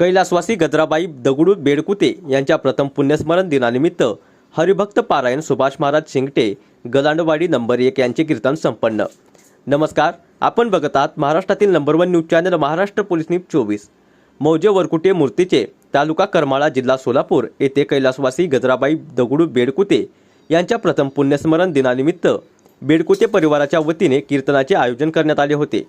कैलासवासी गजराबाई दगडू बेडकुते यांच्या प्रथम पुण्यस्मरण दिनानिमित्त हरिभक्त पारायण सुभाष महाराज शिंगटे गलांडवाडी नंबर एक यांचे कीर्तन संपन्न. नमस्कार आपण बघत आहात महाराष्ट्रातील number one news channel Maharashtra police news चोवीस. मौजे वरकुटे मूर्तीचे तालुका करमाळा जिल्हा सोलापूर येथे कैलासवासी गजराबाई दगडू बेडकुते यांच्या प्रथम पुण्यस्मरण दिनानिमित्त बेडकुते परिवाराच्या वतीने कीर्तनाचे आयोजन करण्यात आले होते.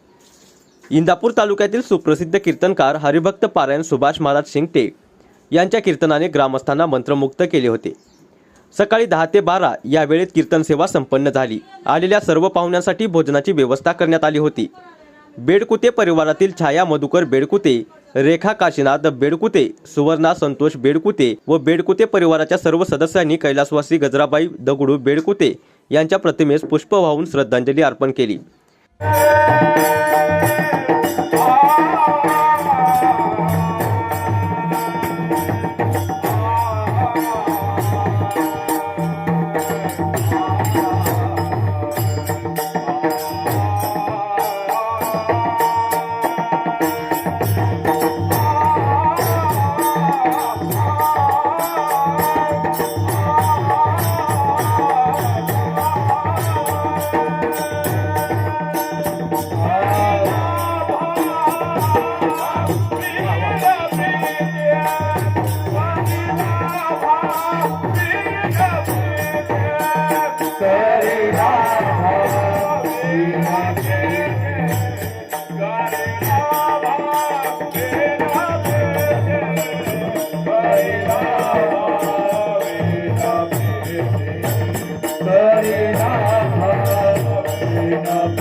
इंदापूर तालुक्यातील सुप्रसिद्ध कीर्तनकार हरिभक्त पारायण सुभाष महाराज शिंगटे यांच्या कीर्तनाने ग्रामस्थांना मंत्रमुग्ध केले होते. सकाळी दहा ते बारा या वेळेत कीर्तन सेवा संपन्न झाली. आलेल्या सर्व पाहुण्यांसाठी भोजनाची व्यवस्था करण्यात आली होती. बेडकुते परिवारातील छाया मधुकर बेडकुते रेखा काशीनाथ बेडकुते सुवर्णा संतोष बेडकुते व बेडकुते परिवाराच्या सर्व सदस्यांनी कैलासवासी गजराबाई दगडू बेडकुते यांच्या प्रतिमेस पुष्प वाहून श्रद्धांजली अर्पण केली. É. up.